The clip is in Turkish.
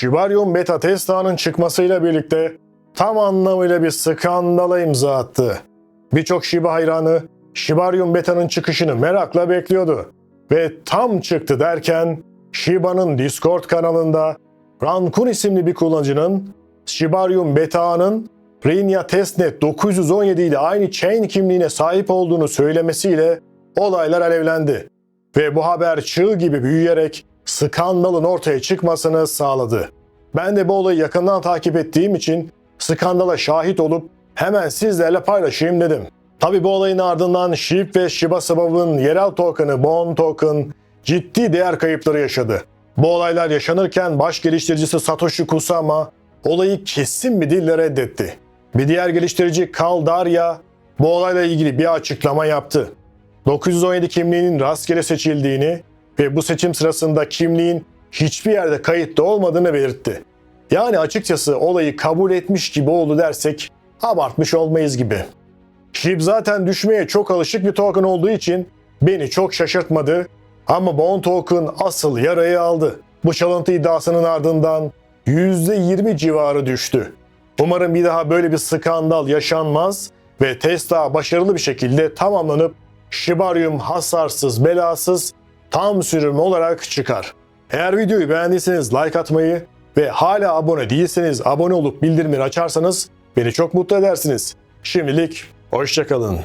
Shibarium Beta Testa'nın çıkmasıyla birlikte tam anlamıyla bir skandala imza attı. Birçok Shiba hayranı Shibarium Beta'nın çıkışını merakla bekliyordu. Ve tam çıktı derken Shiba'nın Discord kanalında Rankun isimli bir kullanıcının Shibarium Beta'nın Rinia Testnet 917 ile aynı chain kimliğine sahip olduğunu söylemesiyle olaylar alevlendi. Ve bu haber çığ gibi büyüyerek skandalın ortaya çıkmasını sağladı. Ben de bu olayı yakından takip ettiğim için skandala şahit olup hemen sizlerle paylaşayım dedim. Tabi bu olayın ardından SHIB ve Shiba Swap'ın yerel token'ı Bond Token ciddi değer kayıpları yaşadı. Bu olaylar yaşanırken baş geliştiricisi Satoshi Kusama olayı kesin bir dille reddetti. Bir diğer geliştirici Carl Darya bu olayla ilgili bir açıklama yaptı. 917 kimliğinin rastgele seçildiğini ve bu seçim sırasında kimliğin hiçbir yerde kayıtlı olmadığını belirtti. Yani açıkçası olayı kabul etmiş gibi oldu dersek abartmış olmayız gibi. SHIB zaten düşmeye çok alışık bir token olduğu için beni çok şaşırtmadı ama Bond Token asıl yarayı aldı. Bu çalıntı iddiasının ardından %20 civarı düştü. Umarım bir daha böyle bir skandal yaşanmaz ve Tesla başarılı bir şekilde tamamlanıp Shibarium hasarsız belasız tam sürüm olarak çıkar. Eğer videoyu beğendiyseniz like atmayı ve hala abone değilseniz abone olup bildirimleri açarsanız beni çok mutlu edersiniz. Şimdilik hoşçakalın.